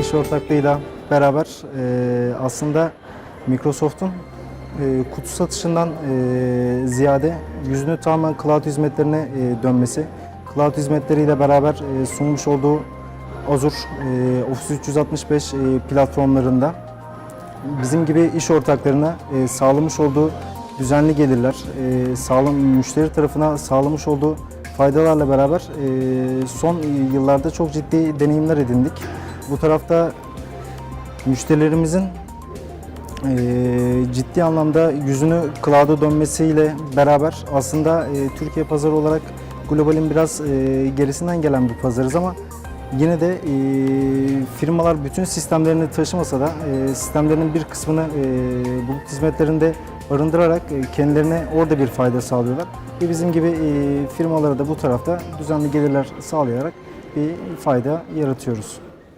iş ortaklığıyla beraber e, aslında Microsoft'un e, kutu satışından e, ziyade yüzünü tamamen cloud hizmetlerine e, dönmesi, cloud hizmetleriyle beraber e, sunmuş olduğu Azure, e, Office 365 e, platformlarında bizim gibi iş ortaklarına e, sağlamış olduğu düzenli gelirler, e, sağlam müşteri tarafına sağlamış olduğu faydalarla beraber e, son yıllarda çok ciddi deneyimler edindik. Bu tarafta müşterilerimizin e, ciddi anlamda yüzünü cloud'a dönmesiyle beraber aslında e, Türkiye pazarı olarak globalin biraz e, gerisinden gelen bir pazarız ama yine de e, firmalar bütün sistemlerini taşımasa da e, sistemlerinin bir kısmını e, bulut hizmetlerinde barındırarak e, kendilerine orada bir fayda sağlıyorlar. Ve bizim gibi e, firmalara da bu tarafta düzenli gelirler sağlayarak bir fayda yaratıyoruz.